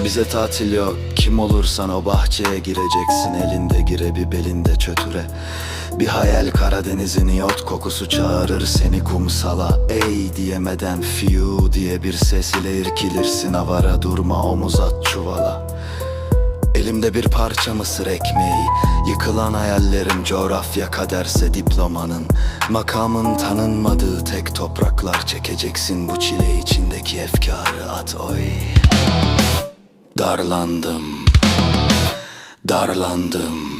Denize tatil yok. Kim olursan o bahçeye gireceksin. Elinde girebi belinde çötüre. Bir hayal Karadeniz'in yot kokusu çağırır seni kumsala. Ey diyemeden fiu diye bir ses ile irkilirsin. Avara durma omuz at çuvala. Elimde bir parça mısır ekmeği. Yıkılan hayallerim coğrafya kaderse diplomanın. Makamın tanınmadığı tek topraklar. Çekeceksin bu çile içindeki efkarı at oy Darlandım. Darlandım